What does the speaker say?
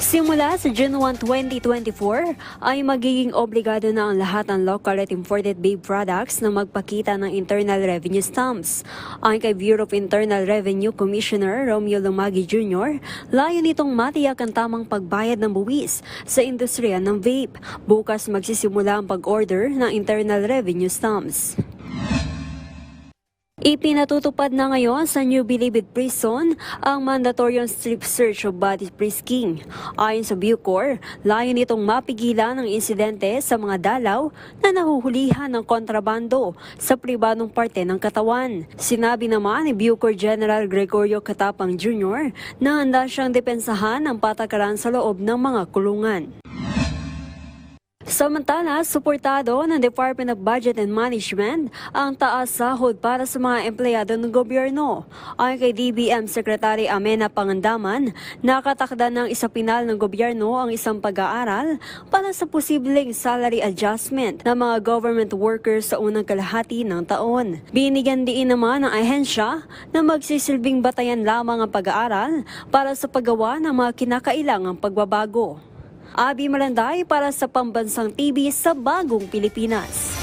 Simula sa June 1, 2024, ay magiging obligado na ang lahat ng local at imported beef products na magpakita ng internal revenue stamps. Ayon kay Bureau of Internal Revenue Commissioner Romeo Lumagi Jr., layo nitong matiyak ang tamang pagbayad ng buwis sa industriya ng vape. Bukas magsisimula ang pag-order ng internal revenue stamps. Ipinatutupad na ngayon sa New Bilibid Prison ang mandatory strip search of body frisking. Ayon sa Bucor, layo nitong mapigilan ang insidente sa mga dalaw na nahuhulihan ng kontrabando sa pribadong parte ng katawan. Sinabi naman ni Bucor General Gregorio Katapang Jr. na handa siyang depensahan ang patakaran sa loob ng mga kulungan. Samantala, suportado ng Department of Budget and Management ang taas sahod para sa mga empleyado ng gobyerno. Ayon kay DBM Secretary Amena Pangandaman, nakatakda ng isapinal ng gobyerno ang isang pag-aaral para sa posibleng salary adjustment ng mga government workers sa unang kalahati ng taon. Binigyan diin naman ng ahensya na magsisilbing batayan lamang ang pag-aaral para sa paggawa ng mga kinakailangang pagbabago. Abi Malanday para sa Pambansang TV sa Bagong Pilipinas.